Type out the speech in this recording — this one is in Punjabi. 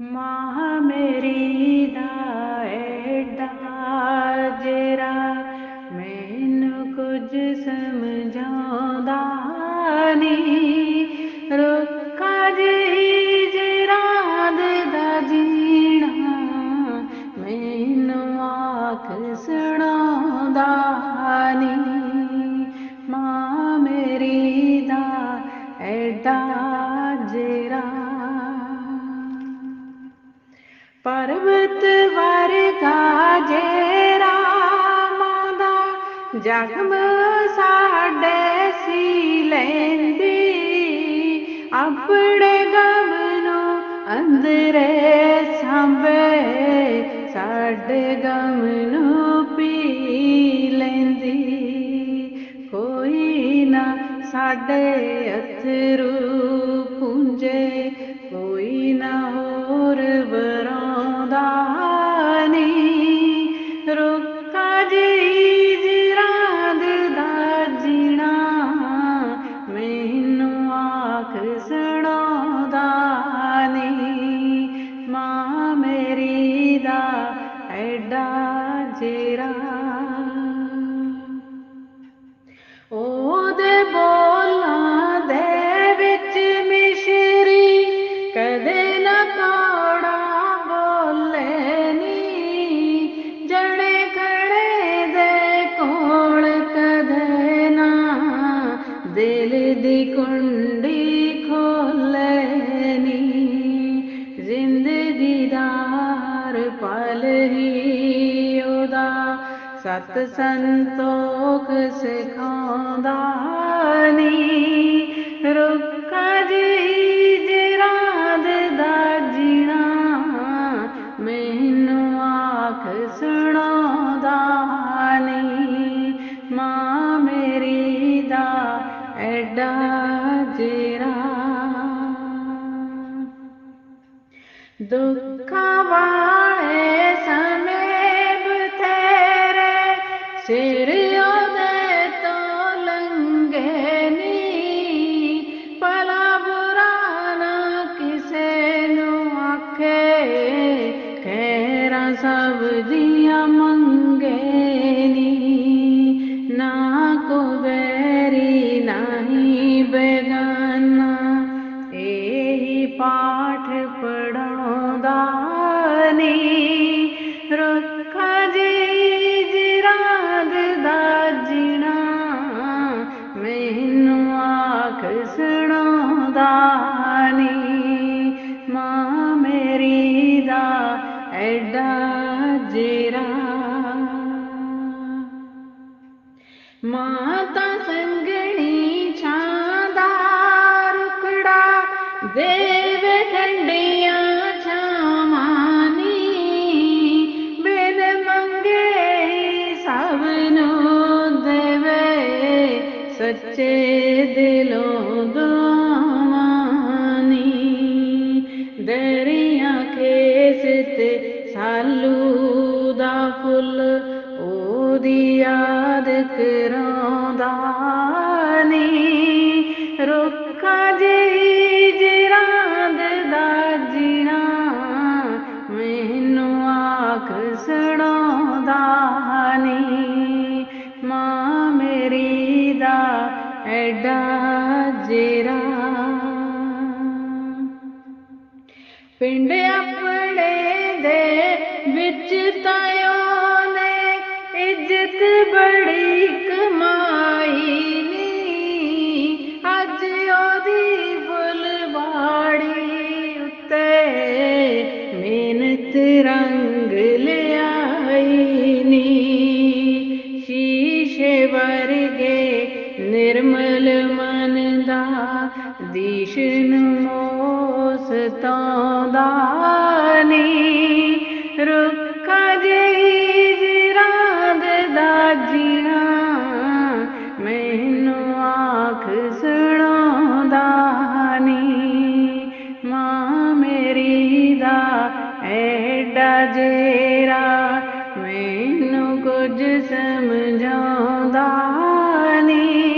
ਮਾਂ ਮੇਰੀ ਦਾ ਐਡਾ ਜਰਾ ਮੈਨੂੰ ਕੁਝ ਸਮਝਾਉਂਦਾ ਨਹੀਂ। ਰੁੱਖਾ ਜਿਹੀ ਜਰਾਦ ਦਾ ਜੀਣਾ ਮੈਨੂੰ ਆਖ ਸੁਣਾਉਂਦਾ ਨਹੀਂ। ਮਾਂ ਮੇਰੀ ਦਾ ਐਡਾ ਜਰਾ ਪਰਬਤ ਵਰਗਾ ਜੇਰਾ ਦਾ ਜਗਮ ਸਾਡੇ ਸੀ ਲੈਂਦੀ। ਆਪਣੇ ਗਮ ਨੂੰ ਅੰਦਰੇ ਸਾਂਭੇ, ਸਾਡੇ ਗਮ ਨੂੰ ਪੀ ਲੈਂਦੀ। ਕੋਈ ਨਾ ਸਾਡੇ ਅਥਰੂ ਪੁੰਜੇ ਆਖ ਸਤ ਸੰਤੋਖ ਸਿਖਾਉਂਦਾ ਨੀ। ਰੁੱਖਾ ਜੀ ਜਰਾਦ ਦਾ ਜੀਣਾ, ਮੈਨੂੰ ਆਖ ਸੁਣਾਉਂਦਾ ਨੀ। ਮਾਂ ਮੇਰੀ ਦਾ ਐਡਾ ਜੇਰਾ ਦੁੱਖਾਂ ਵਾਲੇ ਸੁਣਾਉਂਦਾ ਨੀ ਮਾਂ ਮੇਰੀ ਦਾ ਐਡਾ ਜੇਰਾ ਸਾਲੂ ਦਾ ਫੁੱਲ, ਉਹਦੀ ਯਾਦ ਕਰਾਉਂਦਾ ਨੀ। ਰੁੱਖਾ ਜੀ ਜਰਾਂਦ ਦਾ ਜੀਣਾ ਮੈਨੂੰ ਆਖ ਸੁਣਾਉਂਦਾ ਨੀ। ਮਾਂ ਮੇਰੀ ਦਾ ਐਡਾ ਜੇਰਾ। ਪਿੰਡ ਆਪਣੇ ਬੜੀ ਕਮਾਈ ਨੀ। ਅੱਜ ਉਹਦੀ ਫੁੱਲਵਾੜੀ ਉੱਤੇ ਮਿਹਨਤ ਰੰਗ ਲਿਆਈ ਨੀ। ਸ਼ੀਸ਼ੇ ਵਰਗੇ ਨਿਰਮਲ ਮਨ ਦਾ ਦੀਸ਼ ਨੂੰ ਮੋਸ ਤਾਉਂਦਾ ਕੁਝ ਸਮਝਾਉਂਦਾ ਨੀ।